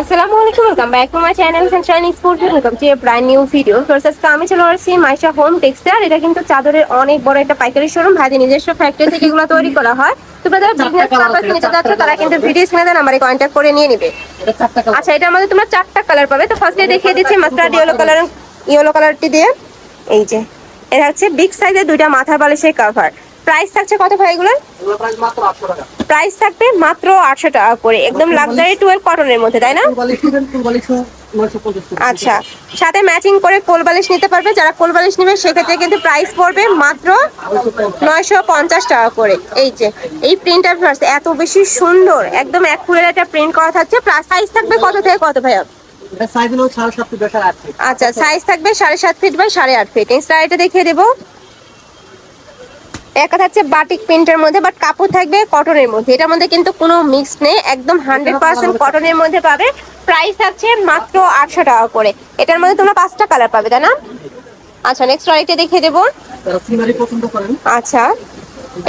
আসসালামু আলাইকুম welcome back to my channel sunshine sport welcome to a brand new video first আজকে আমি চলে আসছি মাইশা হোম টেক্সটাইল এটা কিন্তু চাদরের অনেক বড় একটা পাইকারি শোরুম ভাইদের নিজস্ব ফ্যাক্টরি থেকে এগুলো তৈরি করা হয়। তোমরা যারা বিজনেস পারপাস নিতে যাচ্ছ তারা কিন্তু ভিডিও স্ক্রিনে দেন নাম্বারে কন্ট্যাক্ট করে নিয়ে নিবে। আচ্ছা এটা আমাদের তোমরা চারটা কালার পাবে। তো ফার্স্টে দেখিয়ে দিচ্ছি মাস্টার্ড ইয়েলো কালার ইয়েলো কালারটি দিয়ে। এই যে এটা হচ্ছে বিগ সাইজের দুইটা মাথার বালিশের কভার প্রাইস থাকছে কত ভাই এগুলো? প্রাইস থাকবে মাত্র আটশো টাকা করে। একদম লাক্সারি টুয়েলভ কটনের মধ্যে তাই না? আচ্ছা সাথে ম্যাচিং করে কোল বালিশ নিতে পারবে। যারা কোল বালিশ নেবে সেক্ষেত্রে কিন্তু প্রাইস পড়বে মাত্র নয়শো পঞ্চাশ টাকা করে। এই যে এই প্রিন্টার ফার্স্ট এত বেশি সুন্দর। একদম এক ফুলের একটা প্রিন্ট করা থাকছে। প্লাস সাইজ থাকবে কত থেকে কত ভাইয়া? আচ্ছা সাইজ থাকবে সাড়ে সাত ফিট বাই সাড়ে আট ফিট ইনস্টা এটা দেখিয়ে দেবো। একটা থাকছে বাটিক প্রিন্টের মধ্যে বাট কাপড় থাকবে কটনের মধ্যে। এটার মধ্যে কিন্তু কোনো মিক্স নেই একদম হান্ড্রেড পার্সেন্ট কটনের মধ্যে পাবে। প্রাইস থাকছে মাত্র আটশো টাকা করে। এটার মধ্যে তোমরা পাঁচটা কালার পাবে তাই না? আচ্ছা নেক্সট আরেকটা দেখিয়ে দেবো। আচ্ছা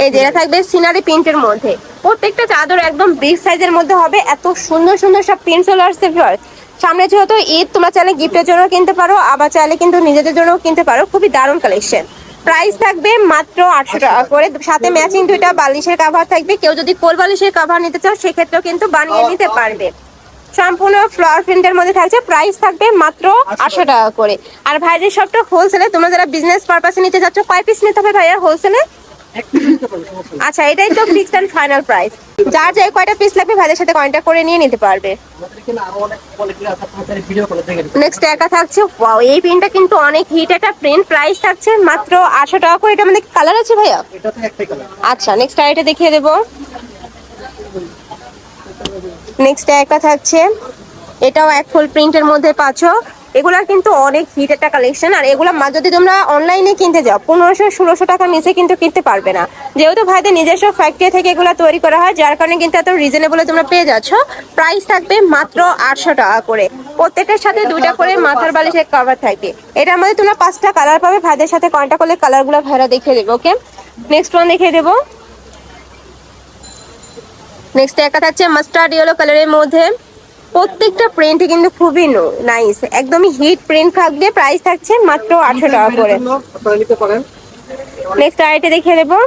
এই যে এটা থাকবে সিনারি প্রিন্টের মধ্যে। প্রত্যেকটা চাদর একদম বিগ সাইজের মধ্যে হবে। এত সুন্দর সুন্দর সব প্রিন্ট চলে আসছে ভিউয়ার্স সামনে যেহেতু ঈদ তোমরা চাইলে গিফটের জন্য কিনতে পারো আবার চাইলে কিন্তু নিজেদের জন্য কিনতে পারো। খুবই দারুণ কালেকশন প্রাইস থাকবে মাত্র আটশো টাকা করে। সাথে ম্যাচিং দুইটা বালিশের কাভার থাকবে। কেউ যদি কোল বালিশের কাভার নিতে চাও সেক্ষেত্রেও কিন্তু বানিয়ে নিতে পারবে। সম্পূর্ণ ফ্লোর প্রিন্টের মধ্যে থাকছে। প্রাইস থাকবে মাত্র আটশো টাকা করে। আর ভাইদের সবটা হোলসেলে তোমরা যারা বিজনেস পারপাসে নিতে চাচ্ছ কয় পিস নিতে হবে ভাইয়া হোলসেলে আচ্ছা এটাই তো ফিক্সড অ্যান্ড ফাইনাল প্রাইস যার যে কয়টা পিস লাগবে ভাইদের সাথে কন্ট্যাক্ট করে নিয়ে নিতে পারবে। নেক্সট একা থাকছে ওয়াও এই প্রিন্টটা কিন্তু অনেক হিট একটা প্রিন্ট প্রাইস থাকছে মাত্র আটশো টাকা করে। এটা আমাদের কালার আছে ভাইয়া? আচ্ছা নেক্সট আইটা দেখিয়ে দেবো। নেক্সট একটা থাকছে। এটাও এক ফুল প্রিন্টের মধ্যে পাচ্ছ। এগুলা কিন্তু অনেক হিট একটা কালেকশন আর এগুলা মা- যদি তোমরা অনলাইনে কিনতে যাও পনেরোশো ষোলোশো টাকা নিচে কিন্তু কিনতে পারবে না। যেহেতু ভাইদের নিজস্ব ফ্যাক্টরি থেকে এগুলো তৈরি করা হয় যার কারণে কিন্তু এত রিজনেবলে তোমরা পেয়ে যাচ্ছ। প্রাইস থাকবে মাত্র আটশো টাকা করে। প্রত্যেকটার সাথে দুইটা করে মাথার বালিশের কভার থাকবে। এটা আমাদের তোমরা পাঁচটা কালার পাবে ভাইদের সাথে কন্ট্যাক্ট করলে কালারগুলো ভাইরা দেখিয়ে দেবো ওকে নেক্সট ওয়ান দেখিয়ে দেবো। নেক্সট একটা থাকছে মাস্টার্ড ইয়েলো কালারের মধ্যে। প্রত্যেকটা প্রিন্ট কিন্তু খুবই নাইস একদমই হিট প্রিন্ট থাকবে প্রাইস থাকছে মাত্র আটশো টাকা করে। নেক্সট আইটে দেখিয়ে দেবো।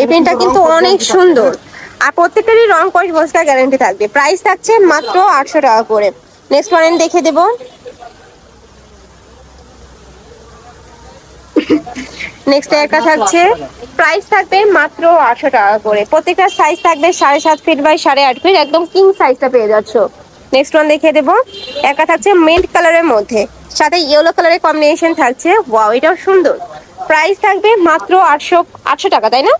এই প্রিন্টটা কিন্তু অনেক সুন্দর। আর প্রত্যেকটারই রং কয়েক বস্তা গ্যারান্টি থাকবে। প্রাইস থাকছে মাত্র আটশো টাকা করে। নেক্সট ওয়ান দেখে দেবো। নেক্সট একটা থাকছে প্রাইস থাকবে মাত্র আটশো টাকা করে। প্রত্যেকটা সাইজ থাকবে সাড়ে সাত ফিট বাই সাড়ে আট ফিট একদম কিং সাইজটা পেয়ে যাচ্ছ। নেক্সট ওয়ান দেখিয়ে দেবো। একটা থাকছে মিন্ট কালারের মধ্যে। সাথে ইয়েলো কালারের কম্বিনেশন থাকছে। ওয়াও এটাও সুন্দর। প্রাইস থাকবে মাত্র আটশো আটশো টাকা তাই না?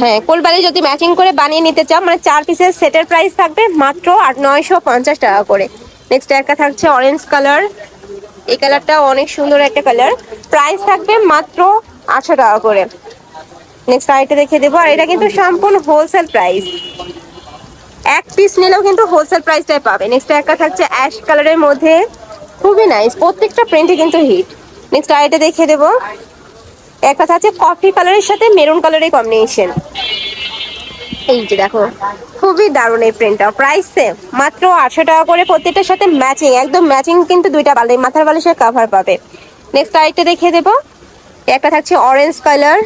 হ্যাঁ কোলবালি যদি ম্যাচিং করে বানিয়ে নিতে চাও মানে চার পিসের সেটের প্রাইস থাকবে মাত্র আট নয়শো পঞ্চাশ টাকা করে। নেক্সট একটা থাকছে অরেঞ্জ কালার এই কালারটা অনেক সুন্দর একটা কালার। প্রাইস থাকবে মাত্র আটশো টাকা করে। নেক্সট আইটা দেখে দেবো। আর এটা কিন্তু সম্পূর্ণ হোলসেল প্রাইস এক পিস নিলেও কিন্তু হোলসেল প্রাইসটাই পাবে। নেক্সট একটা থাকছে অ্যাশ কালারের মধ্যে। খুবই নাইস প্রত্যেকটা প্রিন্টে কিন্তু হিট নেক্সট আইটা দেখে দেবো। একটা থাকছে কফি কালারের সাথে মেরুন কালারের কম্বিনেশন এই যে দেখো খুবই দারুণ এই প্রিন্টটা প্রাইস সেম মাত্র আটশো টাকা করে প্রত্যেকটার সাথে ম্যাচিং একদম ম্যাচিং কিন্তু দুইটা বালি মাথার বালিশের কাভার পাবে। নেক্সট আরেকটা দেখিয়ে দেবো। একটা থাকছে অরেঞ্জ কালার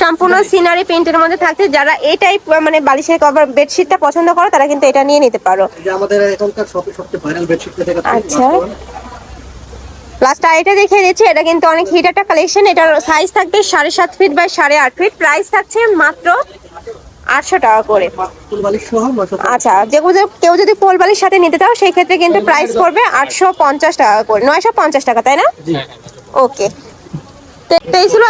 সম্পূর্ণ সিনারি প্রিন্টের মধ্যে থাকছে। যারা এই টাইপ মানে বালিশের কভার বেডশিটটা পছন্দ করো তারা কিন্তু এটা নিয়ে নিতে পারো। আমাদের এখনকার সবচেয়ে সবচেয়ে ভাইরাল বেডশিট থেকে আচ্ছা। লাস্ট আইটা দেখিয়ে দিচ্ছি এটা কিন্তু অনেক হিট একটা কালেকশন এটার সাইজ থাকবে সাড়ে সাত ফিট বাই সাড়ে আট ফিট প্রাইস থাকছে মাত্র আটশো টাকা করে। আচ্ছা যেগুলো কেউ যদি কোলবালির সাথে নিতে চাও সেই ক্ষেত্রে কিন্তু প্রাইস পড়বে আটশো পঞ্চাশ টাকা করে। নয়শো পঞ্চাশ টাকা তাই না? ওকে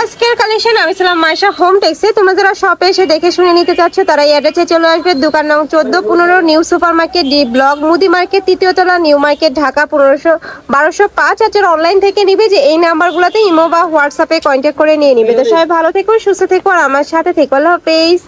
আজকের কালেকশন আমি ছিলাম মাইশা হোম টেক্সে তোমরা যারা শপে এসে দেখে শুনে নিতে চাচ্ছ তারা এই অ্যাড্রেসে চলে আসবে। দোকান নং চোদ্দ পনেরো new super market D block মুদি মার্কেট তৃতীয় তলা নিউ মার্কেট ঢাকা পনেরোশো বারোশো পাঁচ। আর যারা অনলাইন থেকে নিবে যে এই নাম্বারগুলোতে ইমো বা হোয়াটসঅ্যাপে কন্ট্যাক্ট করে নিয়ে নিবে। তো সবাই ভালো থেকো সুস্থ থেকো আর আমার সাথে থেকো। আল্লাহ হাফেজ।